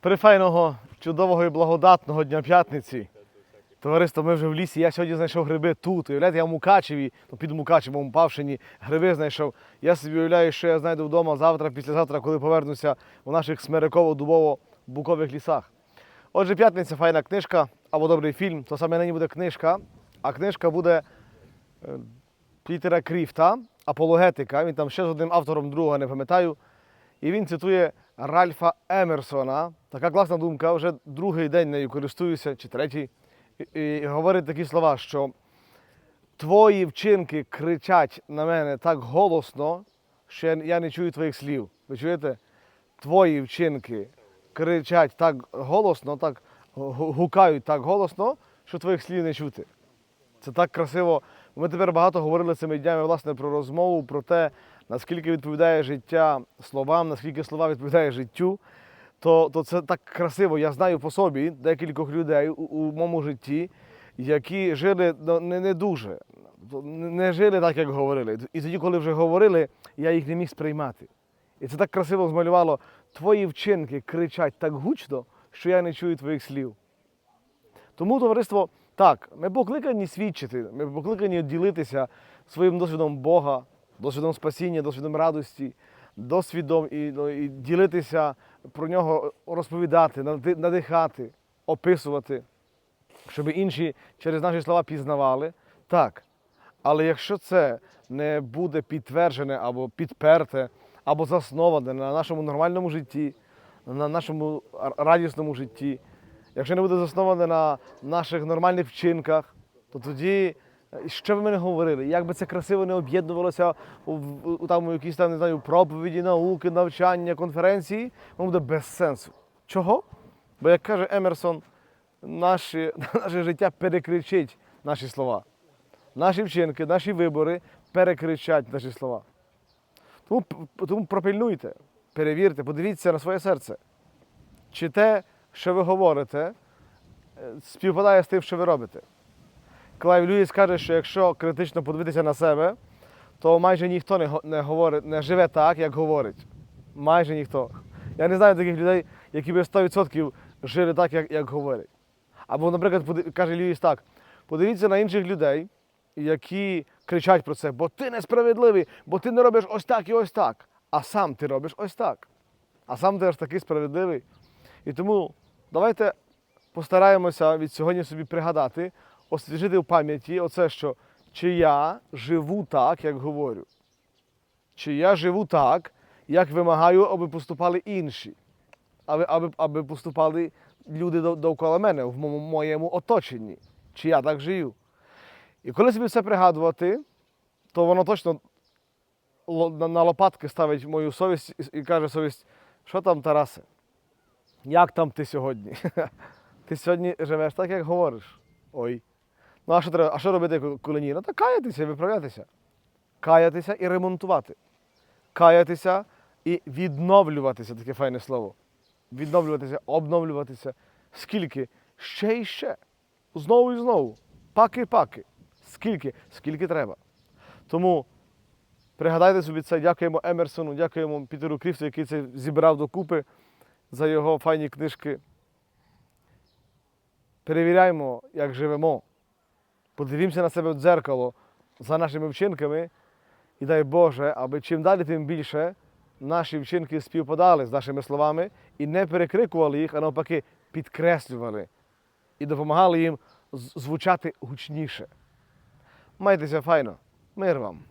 Прифайного, чудового і благодатного дня п'ятниці. Товариство, ми вже в лісі. Я сьогодні знайшов гриби тут. Уявляєте, я в Мукачеві, ну, під Мукачевом, Павшині, гриби знайшов. Я собі уявляю, що я знайду вдома завтра, післязавтра, коли повернуся у наших смириково-дубово-букових лісах. Отже, п'ятниця файна книжка або добрий фільм. То саме нині буде книжка, а книжка буде е, Пітера Кріфта, апологетика. Він там ще з одним автором другого не пам'ятаю. І він цитує Ральфа Емерсона. Така класна думка, вже другий день нею користуюся, чи третій. І, говорить такі слова, що твої вчинки кричать на мене так голосно, що я не чую твоїх слів. Ви чуєте? Твої вчинки кричать так голосно, так гукають так голосно, що твоїх слів не чути. Це так красиво. Ми тепер багато говорили цими днями власне про розмову, про те, наскільки відповідає життя словам, наскільки слова відповідає життю. То, то це так красиво. Я знаю по собі декількох людей у, у моєму житті, які жили ну, не, не дуже, не жили так, як говорили. І тоді, коли вже говорили, я їх не міг сприймати. І це так красиво змалювало. Твої вчинки кричать так гучно, що я не чую твоїх слів. Тому, товариство, так, ми покликані свідчити, ми покликані ділитися своїм досвідом Бога, досвідом спасіння, досвідом радості, досвідом і, ну, і ділитися про нього, розповідати, надихати, описувати, щоб інші через наші слова пізнавали. Так. Але якщо це не буде підтверджене або підперте, або засноване на нашому нормальному житті, на нашому радісному житті, якщо не буде засноване на наших нормальних вчинках, то тоді, що б ми не говорили, як би це красиво не об'єднувалося у, в- у, там, у якісь там, не знаю, проповіді, науки, навчання, конференції, воно буде без сенсу. Чого? Бо, як каже Емерсон, наші, наше життя перекричить наші слова. Наші вчинки, наші вибори перекричать наші слова. Тому, тому пропильнуйте, перевірте, подивіться на своє серце. Чи те, що ви говорите, е, співпадає з тим, що ви робите. Клайв Льюіс каже, що якщо критично подивитися на себе, то майже ніхто не, не, говорить, не живе так, як говорить. Майже ніхто. Я не знаю таких людей, які би 100% жили так, як, як говорять. Або, наприклад, каже Льюіс так: подивіться на інших людей, які кричать про це, бо ти несправедливий, бо ти не робиш ось так і ось так. А сам ти робиш ось так. А сам ти аж такий справедливий. І тому давайте постараємося від сьогодні собі пригадати, освіжити в пам'яті оце, що чи я живу так, як говорю, чи я живу так, як вимагаю, аби поступали інші, аби, аби, аби поступали люди довкола мене в моєму, оточенні, чи я так живу. І коли собі це пригадувати, то воно точно на- лопатки ставить мою совість і каже совість, що там, Тарасе? Як там ти сьогодні? Ти сьогодні живеш так, як говориш. Ой. Ну а що треба? А що робити, коли ні? Ну так каятися і виправлятися. Каятися і ремонтувати. Каятися і відновлюватися таке файне слово. Відновлюватися, обновлюватися. Скільки? Ще і ще. Знову і знову. Паки-паки. Скільки? Скільки треба. Тому пригадайте собі це, дякуємо Емерсону, дякуємо Пітеру Кріфту, який це зібрав докупи за його файні книжки. Перевіряємо, як живемо. Подивімося на себе в дзеркало за нашими вчинками. І дай Боже, аби чим далі, тим більше наші вчинки співпадали з нашими словами і не перекрикували їх, а навпаки, підкреслювали і допомагали їм звучати гучніше. Майтеся файно. Мир вам!